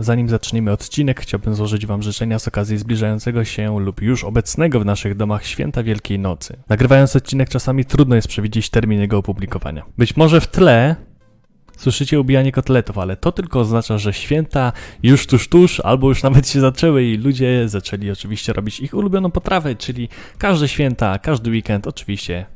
Zanim zaczniemy odcinek, chciałbym złożyć Wam życzenia z okazji zbliżającego się lub już obecnego w naszych domach święta Wielkiej Nocy. Nagrywając odcinek czasami trudno jest przewidzieć termin jego opublikowania. Być może w tle słyszycie ubijanie kotletów, ale to tylko oznacza, że święta już tuż tuż, albo już nawet się zaczęły i ludzie zaczęli oczywiście robić ich ulubioną potrawę, czyli każde święta, każdy weekend oczywiście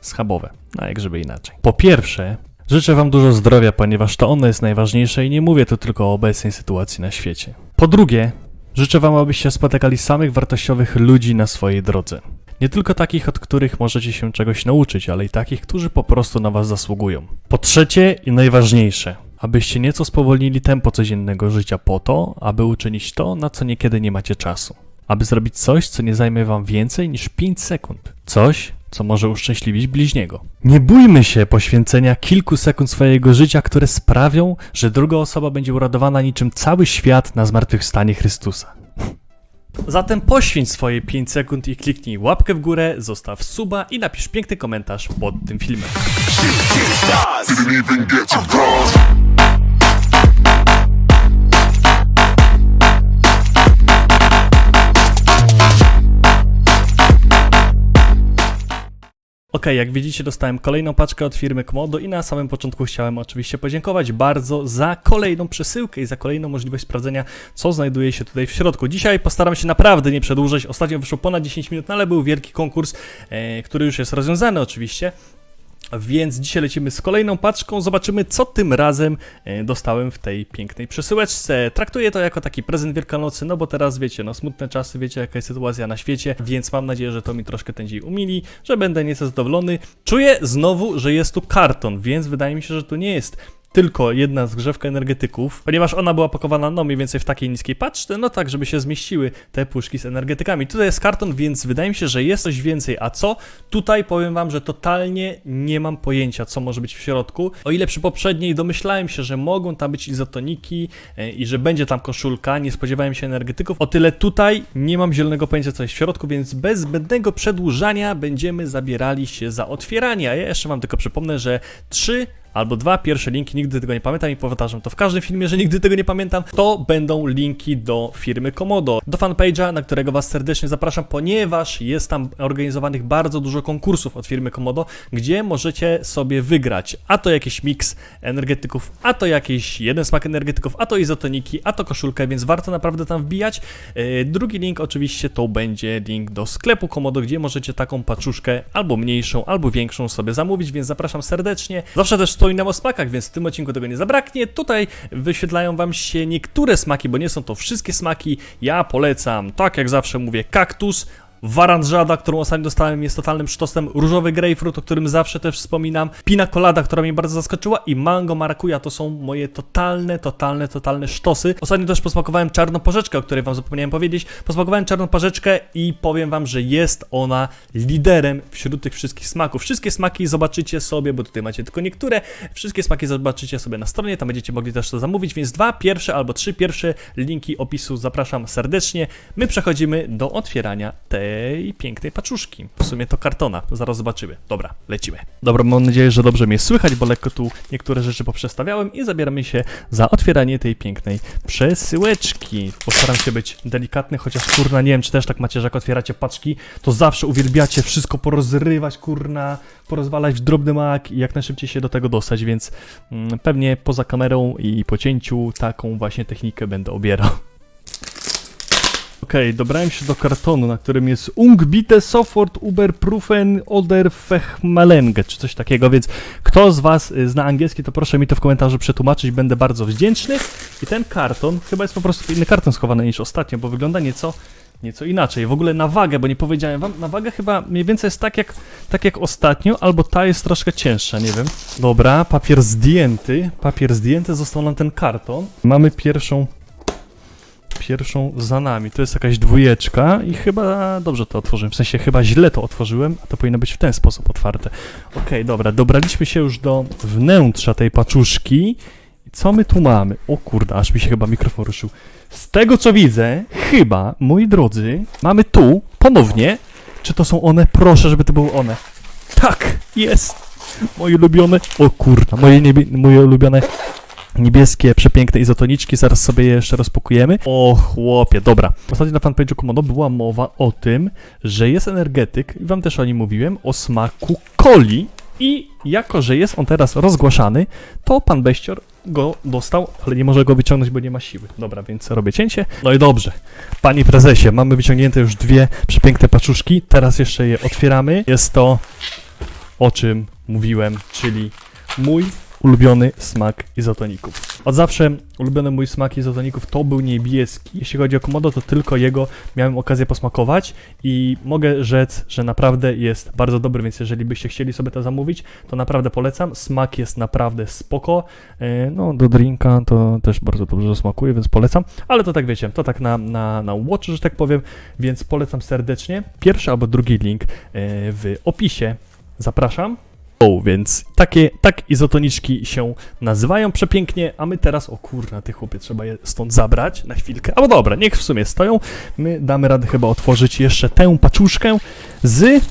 schabowe, a jak żeby inaczej. Po pierwsze, życzę Wam dużo zdrowia, ponieważ to ono jest najważniejsze i nie mówię tu tylko o obecnej sytuacji na świecie. Po drugie, życzę Wam, abyście spotykali samych wartościowych ludzi na swojej drodze. Nie tylko takich, od których możecie się czegoś nauczyć, ale i takich, którzy po prostu na Was zasługują. Po trzecie i najważniejsze, abyście nieco spowolnili tempo codziennego życia po to, aby uczynić to, na co niekiedy nie macie czasu. Aby zrobić coś, co nie zajmie Wam więcej niż 5 sekund. Coś, co może uszczęśliwić bliźniego. Nie bójmy się poświęcenia kilku sekund swojego życia, które sprawią, że druga osoba będzie uradowana niczym cały świat na zmartwychwstanie Chrystusa. Zatem poświęć swoje 5 sekund i kliknij łapkę w górę, zostaw suba i napisz piękny komentarz pod tym filmem. Ok, jak widzicie, dostałem kolejną paczkę od firmy Komodo i na samym początku chciałem oczywiście podziękować bardzo za kolejną przesyłkę i za kolejną możliwość sprawdzenia, co znajduje się tutaj w środku. Dzisiaj postaram się naprawdę nie przedłużać. Ostatnio wyszło ponad 10 minut, no ale był wielki konkurs, e, który już jest rozwiązany oczywiście. Więc dzisiaj lecimy z kolejną paczką. Zobaczymy, co tym razem e, dostałem w tej pięknej przesyłeczce. Traktuję to jako taki prezent Wielkanocy, no bo teraz wiecie, no smutne czasy, wiecie jaka jest sytuacja na świecie, więc mam nadzieję, że to mi troszkę ten dzień umili, że będę nieco zadowolony. Czuję znowu, że jest tu karton, więc wydaje mi się, że to nie jest tylko jedna zgrzewka energetyków, ponieważ ona była pakowana no mniej więcej w takiej niskiej paczce, no tak, żeby się zmieściły te puszki z energetykami. Tutaj jest karton, więc wydaje mi się, że jest coś więcej. A co? Tutaj powiem wam, że totalnie nie mam pojęcia, co może być w środku. O ile przy poprzedniej domyślałem się, że mogą tam być izotoniki e, i że będzie tam koszulka, nie spodziewałem się energetyków, o tyle tutaj nie mam zielonego pojęcia, co jest w środku, więc bez zbędnego przedłużania będziemy zabierali się za otwieranie. Ja jeszcze wam tylko przypomnę, że trzy albo dwa pierwsze linki, nigdy tego nie pamiętam i powtarzam to w każdym filmie, że nigdy tego nie pamiętam, to będą linki do firmy Komodo, do fanpage'a, na którego Was serdecznie zapraszam, ponieważ jest tam organizowanych bardzo dużo konkursów od firmy Komodo, gdzie możecie sobie wygrać, a to jakiś miks energetyków, a to jakiś jeden smak energetyków, a to izotoniki, a to koszulkę, więc warto naprawdę tam wbijać. Yy, Drugi link oczywiście to będzie link do sklepu Komodo, gdzie możecie taką paczuszkę albo mniejszą, albo większą sobie zamówić, więc zapraszam serdecznie. Zawsze też wspominam o smakach, więc w tym odcinku tego nie zabraknie. Tutaj wyświetlają Wam się niektóre smaki, bo nie są to wszystkie smaki. Ja polecam, tak jak zawsze mówię, kaktus, Waranżada, którą ostatnio dostałem, jest totalnym sztosem. Różowy grapefruit, o którym zawsze też wspominam. Pina colada, która mnie bardzo zaskoczyła. I mango marakuja to są moje totalne, totalne, totalne sztosy. Ostatnio też posmakowałem czarną porzeczkę, o której wam zapomniałem powiedzieć. Posmakowałem czarną porzeczkę i powiem wam, że jest ona liderem wśród tych wszystkich smaków. Wszystkie smaki zobaczycie sobie, bo tutaj macie tylko niektóre. Wszystkie smaki zobaczycie sobie na stronie, tam będziecie mogli też to zamówić, więc dwa pierwsze albo trzy pierwsze linki opisu zapraszam serdecznie. My przechodzimy do otwierania tej pięknej paczuszki. W sumie to kartona, zaraz zobaczymy. Dobra, lecimy. Dobra, mam nadzieję, że dobrze mnie słychać, bo lekko tu niektóre rzeczy poprzestawiałem i zabieramy się za otwieranie tej pięknej przesyłeczki. Postaram się być delikatny, chociaż kurna, nie wiem, czy też tak macie, że jak otwieracie paczki, to zawsze uwielbiacie wszystko porozrywać, kurna, porozwalać w drobny mak i jak najszybciej się do tego dostać, więc mm, pewnie poza kamerą i po cięciu taką właśnie technikę będę obierał. Okej, dobrałem się do kartonu, na którym jest Ungbite sofort Uberprufen oder Fechmalenge, czy coś takiego, więc kto z Was y, zna angielski, to proszę mi to w komentarzu przetłumaczyć, będę bardzo wdzięczny. I ten karton, chyba jest po prostu inny karton schowany niż ostatnio, bo wygląda nieco, nieco inaczej. W ogóle na wagę, bo nie powiedziałem Wam, na wagę chyba mniej więcej jest tak jak, tak jak ostatnio, albo ta jest troszkę cięższa, nie wiem. Dobra, papier zdjęty, papier zdjęty, został nam ten karton. Mamy pierwszą pierwszą za nami. To jest jakaś dwójeczka i chyba dobrze to otworzyłem. W sensie chyba źle to otworzyłem, a to powinno być w ten sposób otwarte. Okej, dobra, dobraliśmy się już do wnętrza tej paczuszki. Co my tu mamy? O kurde, aż mi się chyba mikrofon ruszył. Z tego co widzę, chyba, moi drodzy, mamy tu ponownie. Czy to są one? Proszę, żeby to były one. Tak, jest! Moje ulubione. O kurda, moje, niebie, moje ulubione niebieskie, przepiękne izotoniczki, zaraz sobie je jeszcze rozpakujemy. O chłopie, dobra. Ostatnio na fanpage'u Komodo była mowa o tym, że jest energetyk, i wam też o nim mówiłem, o smaku coli i jako, że jest on teraz rozgłaszany, to pan Beścior go dostał, ale nie może go wyciągnąć, bo nie ma siły. Dobra, więc robię cięcie. No i dobrze. Panie prezesie, mamy wyciągnięte już dwie przepiękne paczuszki, teraz jeszcze je otwieramy. Jest to, o czym mówiłem, czyli mój ulubiony smak izotoników. Od zawsze ulubiony mój smak izotoników to był niebieski. Jeśli chodzi o Komodo, to tylko jego miałem okazję posmakować i mogę rzec, że naprawdę jest bardzo dobry, więc jeżeli byście chcieli sobie to zamówić, to naprawdę polecam. Smak jest naprawdę spoko. E, No, do drinka to też bardzo dobrze smakuje, więc polecam. Ale to tak wiecie, to tak na, na, na watch, że tak powiem, więc polecam serdecznie. Pierwszy albo drugi link e, w opisie. Zapraszam. Więc takie, tak izotoniczki się nazywają przepięknie, a my teraz, o kurna, ty chłopie, trzeba je stąd zabrać na chwilkę. Albo dobra, niech w sumie stoją. My damy radę chyba otworzyć jeszcze tę paczuszkę z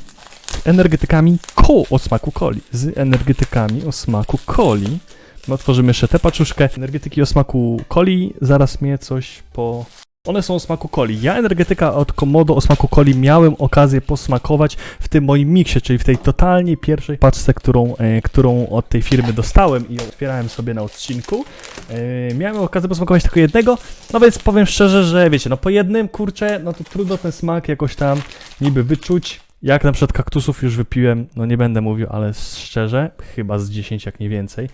energetykami koło o smaku coli. Z energetykami o smaku coli. My otworzymy jeszcze tę paczuszkę. Energetyki o smaku coli, zaraz mnie coś po... One są o smaku coli. Ja energetyka od Komodo o smaku coli miałem okazję posmakować w tym moim miksie, czyli w tej totalnie pierwszej paczce, którą, e, którą od tej firmy dostałem i otwierałem sobie na odcinku. E, miałem okazję posmakować tylko jednego, no więc powiem szczerze, że wiecie, no po jednym, kurczę, no to trudno ten smak jakoś tam niby wyczuć. Jak na przykład kaktusów już wypiłem, no nie będę mówił, ale szczerze, chyba z 10 jak nie więcej.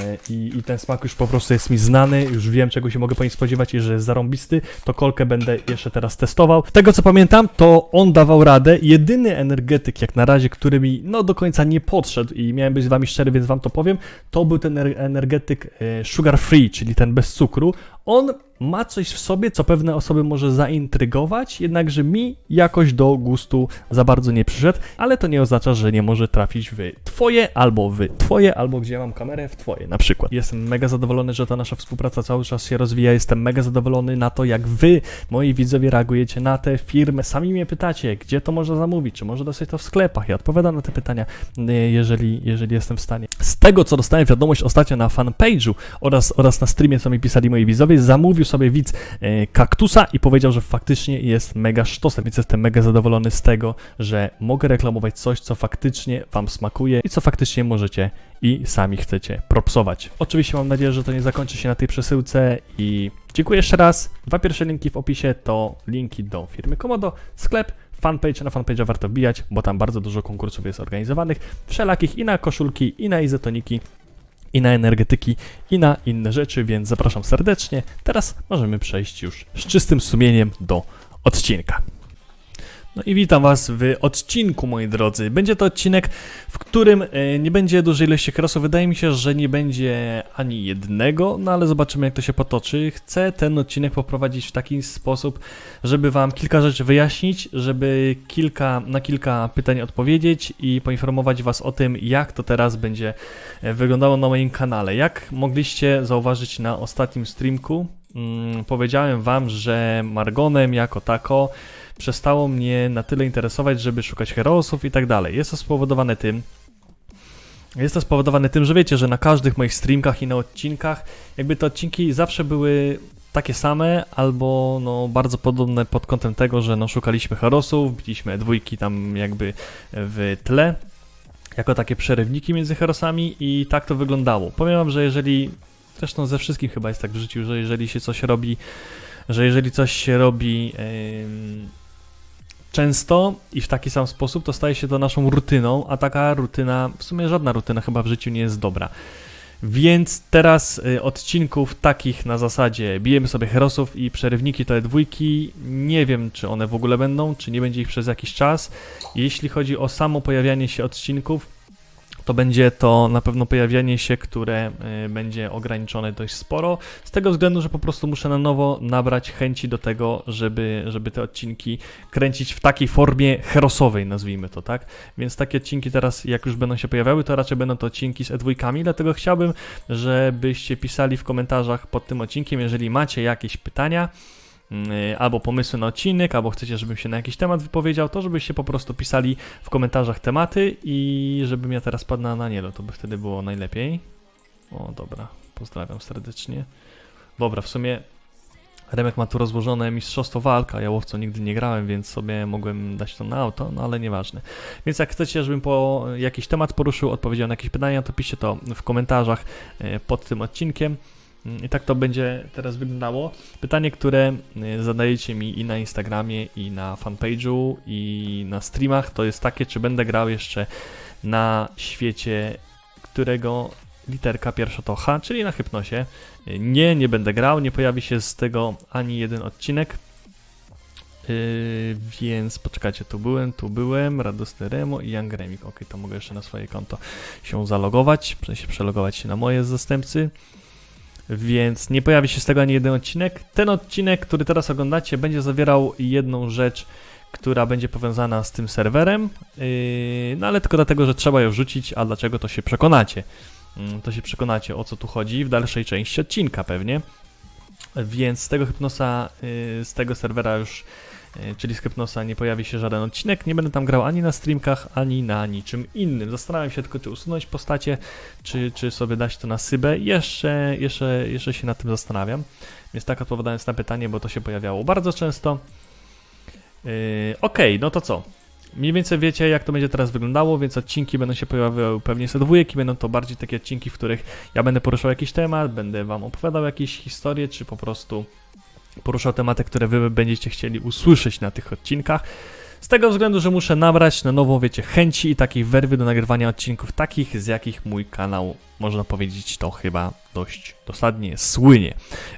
E, I, I ten smak już po prostu jest mi znany, już wiem czego się mogę po nim spodziewać i że jest zarąbisty, to kolkę będę jeszcze teraz testował. Tego co pamiętam, to on dawał radę. Jedyny energetyk jak na razie, który mi no do końca nie podszedł i miałem być z wami szczery, więc wam to powiem, to był ten ener- energetyk e, sugar free, czyli ten bez cukru. On ma coś w sobie, co pewne osoby może zaintrygować, jednakże mi jakoś do gustu za bardzo nie przyszedł, ale to nie oznacza, że nie może trafić w twoje, albo w twoje, albo gdzie mam kamerę, w twoje na przykład. Jestem mega zadowolony, że ta nasza współpraca cały czas się rozwija, jestem mega zadowolony na to, jak wy, moi widzowie, reagujecie na te firmy. Sami mnie pytacie, gdzie to można zamówić, czy może dostać to w sklepach. Ja odpowiadam na te pytania, e, jeżeli, jeżeli jestem w stanie. Z tego, co dostałem wiadomość ostatnio na fanpage'u oraz, oraz na streamie, co mi pisali moi widzowie, zamówił sobie widz e, kaktusa i powiedział, że faktycznie jest mega sztosem, więc jestem mega zadowolony z tego, że mogę reklamować coś, co faktycznie Wam smakuje i co faktycznie możecie i sami chcecie propsować. Oczywiście mam nadzieję, że to nie zakończy się na tej przesyłce i dziękuję jeszcze raz. Dwa pierwsze linki w opisie to linki do firmy Komodo, sklep, fanpage, na fanpage'a warto wbijać, bo tam bardzo dużo konkursów jest organizowanych, wszelakich i na koszulki, i na izotoniki, i na energetyki, i na inne rzeczy, więc zapraszam serdecznie. Teraz możemy przejść już z czystym sumieniem do odcinka. No i witam Was w odcinku, moi drodzy. Będzie to odcinek, w którym e, nie będzie dużej ilości krosów. Wydaje mi się, że nie będzie ani jednego, no ale zobaczymy, jak to się potoczy. Chcę ten odcinek poprowadzić w taki sposób, żeby Wam kilka rzeczy wyjaśnić, żeby kilka, na kilka pytań odpowiedzieć i poinformować Was o tym, jak to teraz będzie e, wyglądało na moim kanale. Jak mogliście zauważyć na ostatnim streamku, mm, powiedziałem Wam, że Margonem jako tako przestało mnie na tyle interesować, żeby szukać herosów i tak dalej. Jest to spowodowane tym, jest to spowodowane tym, że wiecie, że na każdych moich streamkach i na odcinkach, jakby te odcinki zawsze były takie same, albo no bardzo podobne pod kątem tego, że no szukaliśmy herosów, biliśmy dwójki tam jakby w tle, jako takie przerywniki między herosami i tak to wyglądało. Powiem wam, że jeżeli, zresztą ze wszystkim chyba jest tak w życiu, że jeżeli się coś robi, że jeżeli coś się robi em, często i w taki sam sposób, to staje się to naszą rutyną, a taka rutyna, w sumie żadna rutyna chyba w życiu nie jest dobra. Więc teraz y, odcinków takich na zasadzie bijemy sobie herosów i przerywniki to dwójki. Nie wiem, czy one w ogóle będą, czy nie będzie ich przez jakiś czas. Jeśli chodzi o samo pojawianie się odcinków, to będzie to na pewno pojawianie się, które y, będzie ograniczone dość sporo, z tego względu, że po prostu muszę na nowo nabrać chęci do tego, żeby, żeby te odcinki kręcić w takiej formie herosowej, nazwijmy to, tak? Więc takie odcinki teraz, jak już będą się pojawiały, to raczej będą to odcinki z E2, dlatego chciałbym, żebyście pisali w komentarzach pod tym odcinkiem, jeżeli macie jakieś pytania, albo pomysły na odcinek, albo chcecie, żebym się na jakiś temat wypowiedział, to żebyście po prostu pisali w komentarzach tematy i żebym ja teraz padł na, na nie, no to by wtedy było najlepiej. O, dobra, pozdrawiam serdecznie. Dobra, w sumie Remek ma tu rozłożone mistrzostwo walka, ja łowcą nigdy nie grałem, więc sobie mogłem dać to na auto, no ale nieważne. Więc jak chcecie, żebym po jakiś temat poruszył, odpowiedział na jakieś pytania, to piszcie to w komentarzach e, pod tym odcinkiem. I tak to będzie teraz wyglądało. Pytanie, które e, zadajecie mi i na Instagramie, i na fanpage'u, i na streamach, to jest takie, czy będę grał jeszcze na świecie, którego literka pierwsza to H, czyli na hypnosie. Nie, nie będę grał, nie pojawi się z tego ani jeden odcinek. Yy, więc poczekajcie, tu byłem, tu byłem, Radosny Remo i Young Remik. Ok, to mogę jeszcze na swoje konto się zalogować, w sensie przelogować się na moje zastępcy. Więc nie pojawi się z tego ani jeden odcinek. Ten odcinek, który teraz oglądacie, będzie zawierał jedną rzecz, która będzie powiązana z tym serwerem. Yy, no ale tylko dlatego, że trzeba ją wrzucić, a dlaczego to się przekonacie. Mm, To się przekonacie o co tu chodzi w dalszej części odcinka pewnie. Więc z tego Hypnosa, yy, z tego serwera już, czyli z Hypnosa nie pojawi się żaden odcinek. Nie będę tam grał ani na streamkach, ani na niczym innym. Zastanawiam się tylko, czy usunąć postacie, czy, czy sobie dać to na sybę. Jeszcze, jeszcze, jeszcze się nad tym zastanawiam. Więc tak odpowiadając na pytanie, bo to się pojawiało bardzo często. Yy, Okej, no to co? Mniej więcej wiecie, jak to będzie teraz wyglądało, więc odcinki będą się pojawiały pewnie ze dwójek i będą to bardziej takie odcinki, w których ja będę poruszał jakiś temat, będę wam opowiadał jakieś historie, czy po prostu poruszał tematy, które wy będziecie chcieli usłyszeć na tych odcinkach. Z tego względu, że muszę nabrać na nową, wiecie, chęci i takiej werwy do nagrywania odcinków takich, z jakich mój kanał, można powiedzieć, to chyba dość dosadnie słynie.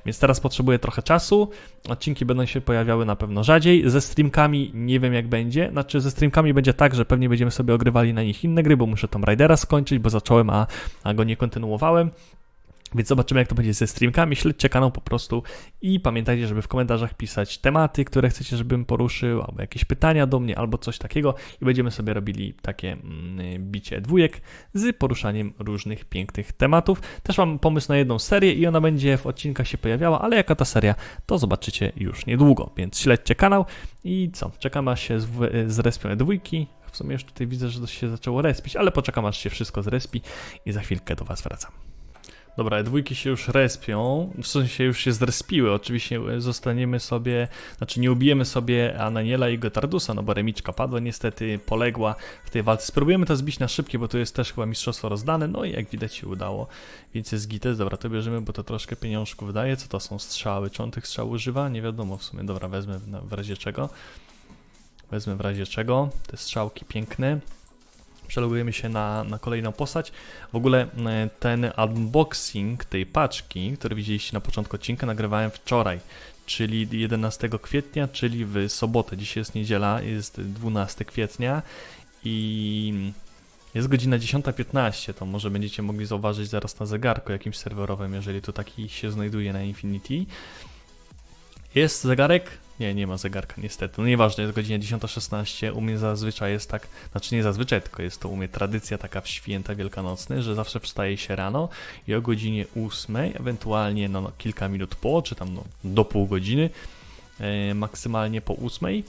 Więc teraz potrzebuję trochę czasu. Odcinki będą się pojawiały na pewno rzadziej. Ze streamkami nie wiem jak będzie. Znaczy ze streamkami będzie tak, że pewnie będziemy sobie ogrywali na nich inne gry, bo muszę Tomb Raidera skończyć, bo zacząłem, a, a go nie kontynuowałem. Więc zobaczymy, jak to będzie ze streamkami. Śledźcie kanał po prostu i pamiętajcie, żeby w komentarzach pisać tematy, które chcecie, żebym poruszył, albo jakieś pytania do mnie, albo coś takiego. I będziemy sobie robili takie mm, bicie dwójek z poruszaniem różnych pięknych tematów. Też mam pomysł na jedną serię i ona będzie w odcinkach się pojawiała, ale jaka ta seria, to zobaczycie już niedługo. Więc śledźcie kanał i co? Czekam aż się zrespią dwójki. W sumie już tutaj widzę, że to się zaczęło respić, ale poczekam aż się wszystko zrespi i za chwilkę do Was wracam. Dobra, dwójki się już respią, w sensie już się zrespiły. Oczywiście e, zostaniemy sobie, znaczy nie ubijemy sobie Ananiela i Gotardusa, no bo remiczka padła, niestety poległa w tej walce. Spróbujemy to zbić na szybkie, bo tu jest też chyba mistrzostwo rozdane, no i jak widać się udało. Więc jest gites, dobra, to bierzemy, bo to troszkę pieniążków daje. Co to są strzały? Czy on tych strzał używa? Nie wiadomo w sumie. Dobra, wezmę w razie czego. Wezmę w razie czego. Te strzałki piękne. Przelogujemy się na, na kolejną postać. W ogóle e, ten unboxing tej paczki, który widzieliście na początku odcinka, nagrywałem wczoraj, czyli 11 kwietnia, czyli w sobotę. Dzisiaj jest niedziela, jest 12 kwietnia i jest godzina 10.15. To może będziecie mogli zauważyć zaraz na zegarku jakimś serwerowym, jeżeli tu taki się znajduje na Infinity. Jest zegarek? Nie, nie ma zegarka, niestety. No nieważne, jest godzina 10.16. U mnie zazwyczaj jest tak, znaczy nie zazwyczaj, tylko jest to u mnie tradycja taka w święta wielkanocne, że zawsze wstaje się rano i o godzinie 8, ewentualnie no, no, kilka minut po, czy tam no, do pół godziny, e, maksymalnie po 8.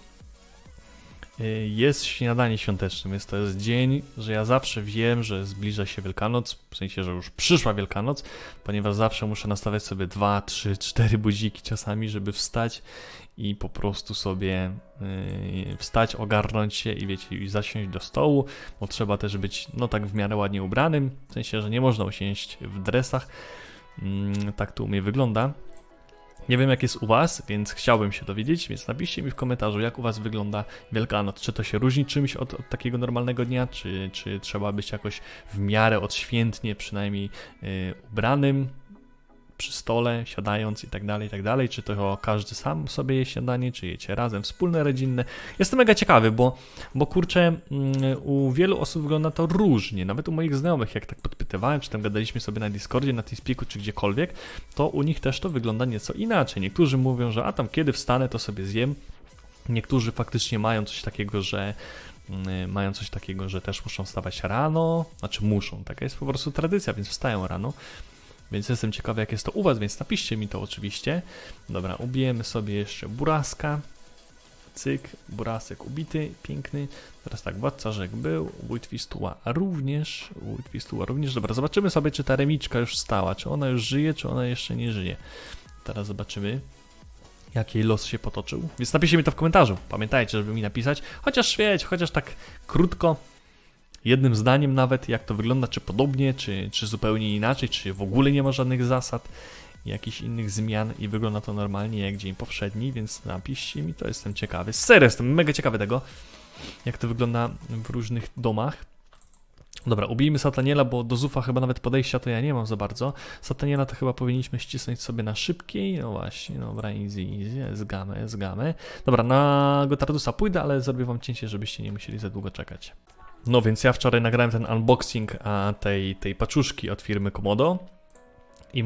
e, Jest śniadanie świąteczne, więc to jest dzień, że ja zawsze wiem, że zbliża się Wielkanoc, w sensie, że już przyszła Wielkanoc, ponieważ zawsze muszę nastawiać sobie 2, 3, 4 budziki czasami, żeby wstać i po prostu sobie yy, wstać, ogarnąć się i wiecie, i zasiąść do stołu, bo trzeba też być no tak w miarę ładnie ubranym, w sensie, że nie można usiąść w dresach, mm, tak to u mnie wygląda. Nie wiem jak jest u was, więc chciałbym się dowiedzieć, więc napiszcie mi w komentarzu jak u was wygląda Wielkanoc, czy to się różni czymś od, od takiego normalnego dnia, czy, czy trzeba być jakoś w miarę odświętnie przynajmniej yy, ubranym, przy stole, siadając i tak dalej, i tak dalej, czy to każdy sam sobie je śniadanie, czy jecie razem, wspólne, rodzinne. Jestem mega ciekawy, bo, bo kurczę, mm, u wielu osób wygląda to różnie, nawet u moich znajomych, jak tak podpytywałem, czy tam gadaliśmy sobie na Discordzie, na Teamspeaku, czy gdziekolwiek, to u nich też to wygląda nieco inaczej. Niektórzy mówią, że a tam kiedy wstanę, to sobie zjem. Niektórzy faktycznie mają coś takiego, że mm, mają coś takiego, że też muszą wstawać rano, znaczy muszą, taka jest po prostu tradycja, więc wstają rano. Więc jestem ciekawy, jak jest to u Was, więc napiszcie mi to oczywiście. Dobra, ubijemy sobie jeszcze buraska. cyk, Burasek ubity, piękny. Teraz tak, Władca Rzek był, Wójt Wistuła również, Wójt Wistuła również. Dobra, zobaczymy sobie, czy ta remiczka już stała, czy ona już żyje, czy ona jeszcze nie żyje. Teraz zobaczymy, jak jej los się potoczył. Więc napiszcie mi to w komentarzu. Pamiętajcie, żeby mi napisać, chociaż wiecie, chociaż tak krótko, jednym zdaniem nawet, jak to wygląda, czy podobnie, czy, czy zupełnie inaczej, czy w ogóle nie ma żadnych zasad, jakichś innych zmian i wygląda to normalnie jak dzień powszedni, więc napiszcie mi, to jestem ciekawy. Serio, jestem mega ciekawy tego, jak to wygląda w różnych domach. Dobra, ubijmy Sataniela, bo do Zufa chyba nawet podejścia to ja nie mam za bardzo. Sataniela to chyba powinniśmy ścisnąć sobie na szybkiej. No właśnie, dobra, easy, easy, zgamy, zgamy. Dobra, na Gotardusa pójdę, ale zrobię wam cięcie, żebyście nie musieli za długo czekać. No więc ja wczoraj nagrałem ten unboxing tej, tej paczuszki od firmy Komodo. I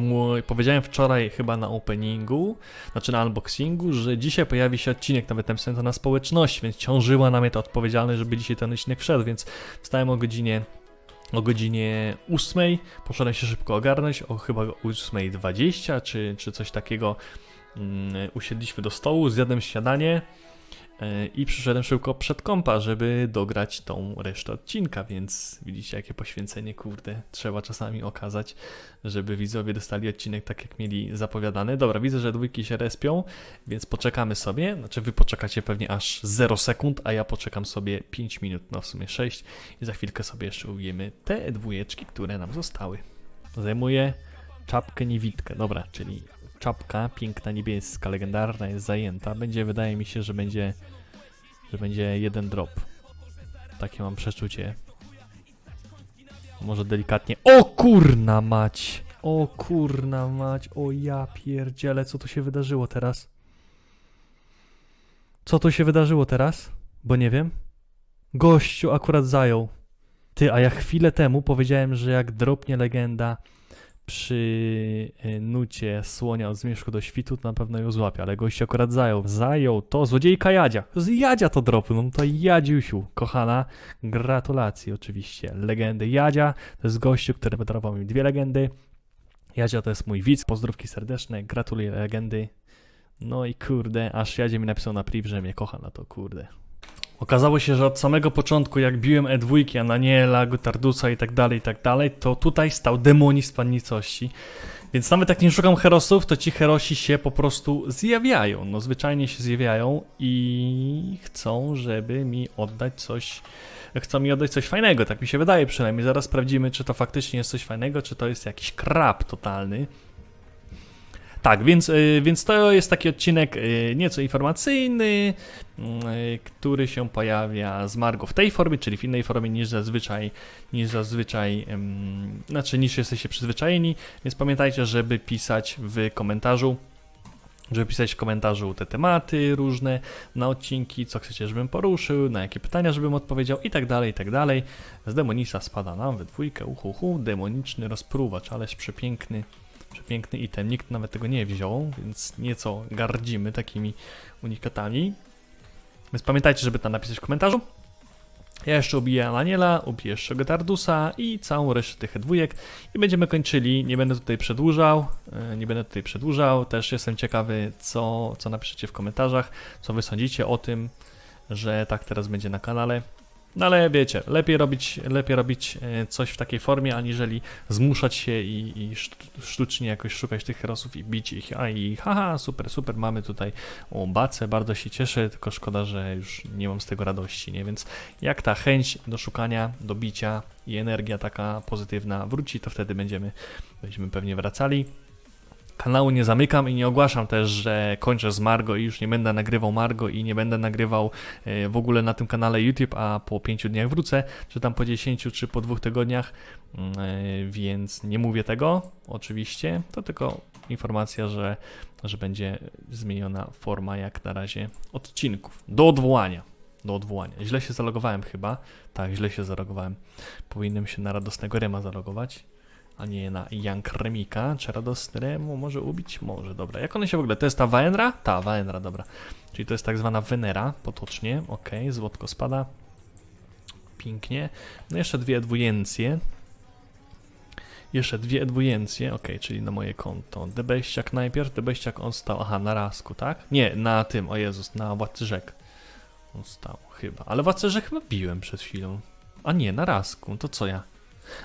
powiedziałem wczoraj chyba na openingu, znaczy na unboxingu, że dzisiaj pojawi się odcinek, nawet napisałem na społeczności, więc ciążyła na mnie ta odpowiedzialność, żeby dzisiaj ten odcinek wszedł, więc wstałem o godzinie o godzinie 8, poszedłem się szybko ogarnąć, o chyba o 8.20 czy, czy coś takiego mm, usiedliśmy do stołu, zjadłem śniadanie i przyszedłem szybko przed kompa, żeby dograć tą resztę odcinka, więc widzicie jakie poświęcenie, kurde, trzeba czasami okazać, żeby widzowie dostali odcinek tak jak mieli zapowiadane. Dobra, widzę, że dwójki się respią, więc poczekamy sobie, znaczy wy poczekacie pewnie aż 0 sekund, a ja poczekam sobie 5 minut, no w sumie 6 i za chwilkę sobie jeszcze ujemy te dwójeczki, które nam zostały. Zajmuję czapkę niewidkę, dobra, czyli czapka piękna niebieska, legendarna jest zajęta. Będzie, wydaje mi się, że będzie, że będzie jeden drop. Takie mam przeczucie. Może delikatnie. O kurna mać! O kurna mać! O ja pierdziele, co tu się wydarzyło teraz? Co tu się wydarzyło teraz? Bo nie wiem. Gościu akurat zajął. Ty, a ja chwilę temu powiedziałem, że jak dropnie legenda przy y, nucie słonia od zmierzchu do świtu, to na pewno ją złapie, ale gość akurat zajął. Zajął to złodziejka Jadzia. Z Jadzia to dropnął, no to Jadziusiu, kochana, gratulacje oczywiście. Legendy Jadzia, to jest gościu, który darował mi dwie legendy. Jadzia to jest mój widz, pozdrówki serdeczne, gratuluję legendy. No i kurde, aż Jadzie mi napisał na priv, że mnie kocha na to, kurde. Okazało się, że od samego początku, jak biłem E2, Ananiela, Gutardusa i tak dalej, i tak dalej, to tutaj stał demonist pannicości. Więc nawet jak nie szukam herosów, to ci herosi się po prostu zjawiają. No zwyczajnie się zjawiają i chcą, żeby mi oddać coś. Chcą mi oddać coś fajnego, tak mi się wydaje przynajmniej. Zaraz sprawdzimy, czy to faktycznie jest coś fajnego, czy to jest jakiś krab totalny. Tak, więc, y, więc to jest taki odcinek y, nieco informacyjny, y, który się pojawia z Margo w tej formie, czyli w innej formie niż zazwyczaj, niż zazwyczaj, znaczy niż jesteście przyzwyczajeni, więc pamiętajcie, żeby pisać w komentarzu, żeby pisać w komentarzu te tematy różne na odcinki, co chcecie, żebym poruszył, na jakie pytania, żebym odpowiedział i tak dalej, i tak dalej. Z Demonisa spada nam we dwójkę, uhuhu, demoniczny rozpruwacz, ależ przepiękny, przepiękny item. Nikt nawet tego nie wziął, więc nieco gardzimy takimi unikatami. Więc pamiętajcie, żeby tam napisać w komentarzu. Ja jeszcze ubiję Ananiela, ubiję jeszcze Gotardusa i całą resztę tych dwójek i będziemy kończyli. Nie będę tutaj przedłużał, e, nie będę tutaj przedłużał. Też jestem ciekawy, co, co napiszecie w komentarzach, co wy sądzicie o tym, że tak teraz będzie na kanale. No ale wiecie, lepiej robić, lepiej robić e, coś w takiej formie, aniżeli zmuszać się i, i szt- sztucznie jakoś szukać tych herosów i bić ich. A i haha, super, super, mamy tutaj o bacę, bardzo się cieszę, tylko szkoda, że już nie mam z tego radości, nie? Więc jak ta chęć do szukania, do bicia i energia taka pozytywna wróci, to wtedy będziemy, będziemy pewnie wracali. Kanału nie zamykam i nie ogłaszam też, że kończę z Margo i już nie będę nagrywał Margo i nie będę nagrywał e, w ogóle na tym kanale YouTube, a po 5 dniach wrócę, czy tam po 10 czy po dwóch tygodniach, Mm, e, więc nie mówię tego oczywiście, to tylko informacja, że, że będzie zmieniona forma jak na razie odcinków. Do odwołania. Do odwołania. Źle się zalogowałem chyba. Tak, źle się zalogowałem. Powinienem się na radosnego Rema zalogować a nie na Young Remika. Czy radosny Remu może ubić? Może, dobra. Jak one się w ogóle... To jest ta Waenra? Ta, Waenra, dobra. Czyli to jest tak zwana Venera, potocznie. Ok, złotko spada. Pięknie. No jeszcze dwie dwujencje. Jeszcze dwie dwujencje, ok, czyli na moje konto. Debeściak najpierw, Debeściak on stał, aha, na rasku, tak? Nie, na tym, o Jezus, na Władcy Rzek. On stał chyba. Ale Władcę Rzek chyba biłem przed chwilą. A nie, na rasku. To co ja?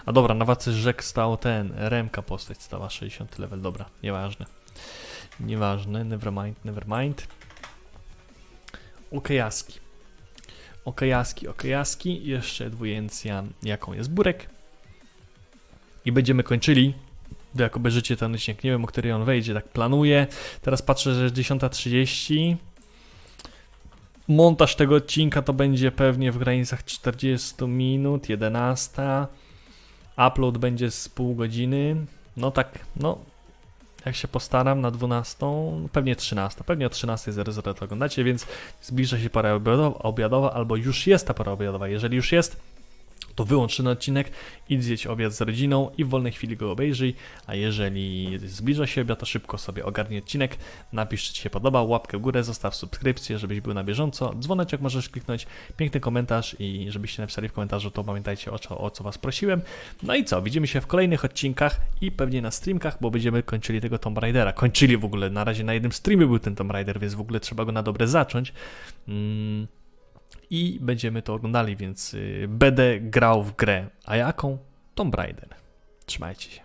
A dobra, na Władcę Rzek stał ten. Remka postać stała 60 level. Dobra, nieważne. Nieważne, nevermind, nevermind. Okajaski. Okajaski, okajaski. Jeszcze dwujencja, jaką jest burek. I będziemy kończyli. Wy jak obejrzycie ten odcinek, nie wiem o której on wejdzie, tak planuję. Teraz patrzę, że jest 10.30. Montaż tego odcinka to będzie pewnie w granicach 40 minut, 11. Upload będzie z pół godziny. No tak, no. Jak się postaram na 12, no pewnie 13. Pewnie o 13.00 to oglądacie, więc zbliża się pora obiadowa, obiadowa, albo już jest ta pora obiadowa. Jeżeli już jest, to wyłącz ten odcinek, idź zjeść obiad z rodziną i w wolnej chwili go obejrzyj, a jeżeli zbliża się obiad, to szybko sobie ogarnij odcinek, napisz czy Ci się podoba, łapkę w górę, zostaw subskrypcję, żebyś był na bieżąco, dzwoneczek możesz kliknąć, piękny komentarz i żebyście napisali w komentarzu, to pamiętajcie o co, o co Was prosiłem. No i co, widzimy się w kolejnych odcinkach i pewnie na streamkach, bo będziemy kończyli tego Tomb Raidera. Kończyli w ogóle, na razie na jednym streamie był ten Tomb Raider, więc w ogóle trzeba go na dobre zacząć. Mm i będziemy to oglądali, więc y, będę grał w grę. A jaką? Tomb Raider. Trzymajcie się.